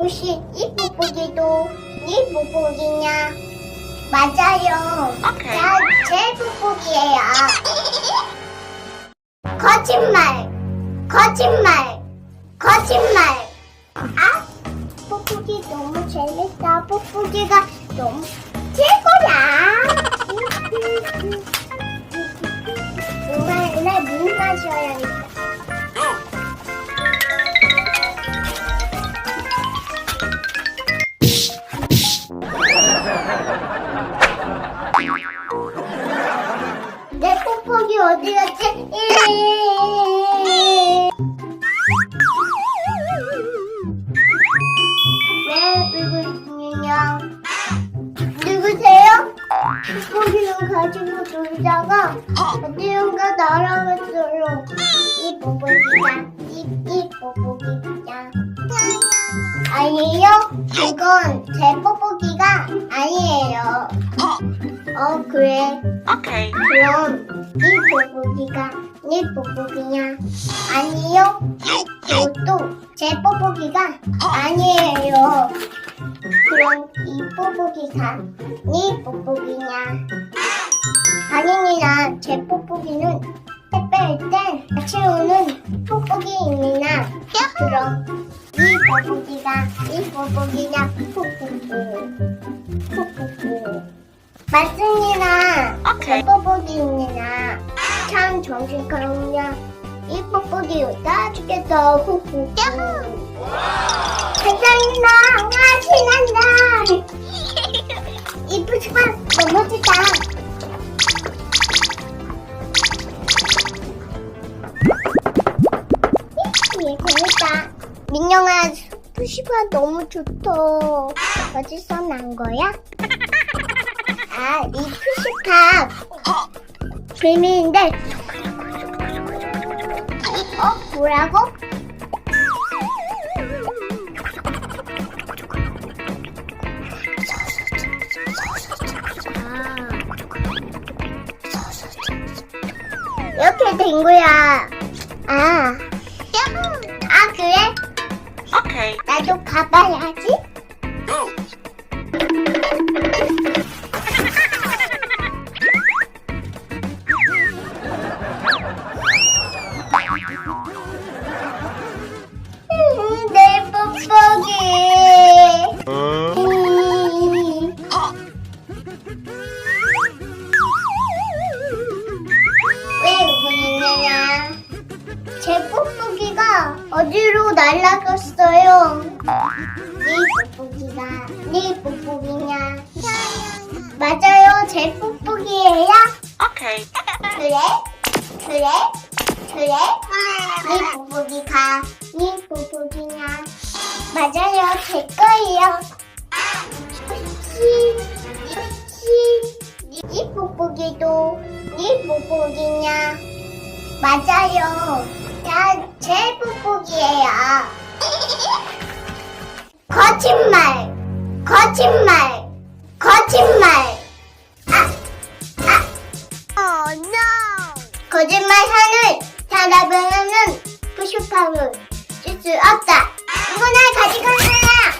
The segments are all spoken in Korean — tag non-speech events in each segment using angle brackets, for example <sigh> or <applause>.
혹시 이 뽁뽁이도 네 뽁뽁이냐? 맞아요. 나제 뽁뽁이에요. 거짓말, 거짓말, 거짓말. 아, 뽁뽁이 너무 재밌다. 뽁뽁이가 너무 최고야. 정말 나물 마셔야겠다. 가지고 놀다가 어디론가 날아갔어요. 이 이. 아니에요? 이건 제 뽁뽁이가 아니에요. 어, 그래. 오케이. 그럼 이 뽁뽁이가 네 뽁뽁이냐? 아니요. 이것도 제 뽁뽁이가 아니에요. 그럼 이 뽁뽁이가 네 뽁뽁이냐? 아닙니다. 제 뽁뽁이는 택배일 때 같이 오는 뽁뽁이입니다. 그럼 이 뽁뽁이가 이 뽁뽁이냐? 뽁뽁이. 뽁뽁이. 맞습니다. 오케이. 뽀뽀기입니다. 참 정신가랑냐. 이 뽀뽀기 따주겠다. 후후. 감사합니다. 와, 신난다. 이쁘지만 너무 좋다. 얘 재밌다. 민영아, 푸시바 너무 좋다. 어디서 난 거야? <laughs> 아, 이 푸시팝 재미있는데 어? 뭐라고? 아. 이렇게 된 거야. 아. 아, 그래? 오케이. 나도 가봐야지. 제 뽁뽁이가 어디로 날아갔어요? 네 뽁뽁이가 네 뽁뽁이냐? 맞아요, 제 뽁뽁이에요. 오케이. 그래? 그래? 그래? 네 뽁뽁이가 네 뽁뽁이냐? 맞아요, 제 거예요. 혹시 네 뽁뽁이도 네 뽁뽁이냐? 맞아요, 나제 뽁뽁이에요. 거짓말, 거짓말, 거짓말. 아, 아. Oh no! 거짓말 하는 사람은 푸슈팝을 쓸수 없다. 이거 날 가져간 거야. 이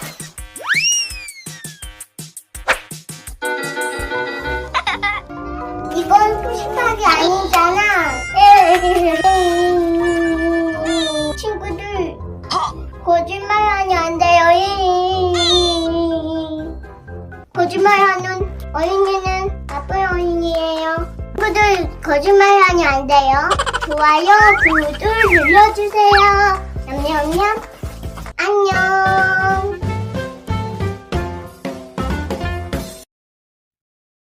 어린이는 나쁜 어린이에요. 친구들 거짓말하면 안 돼요. 좋아요, 구독 눌러주세요.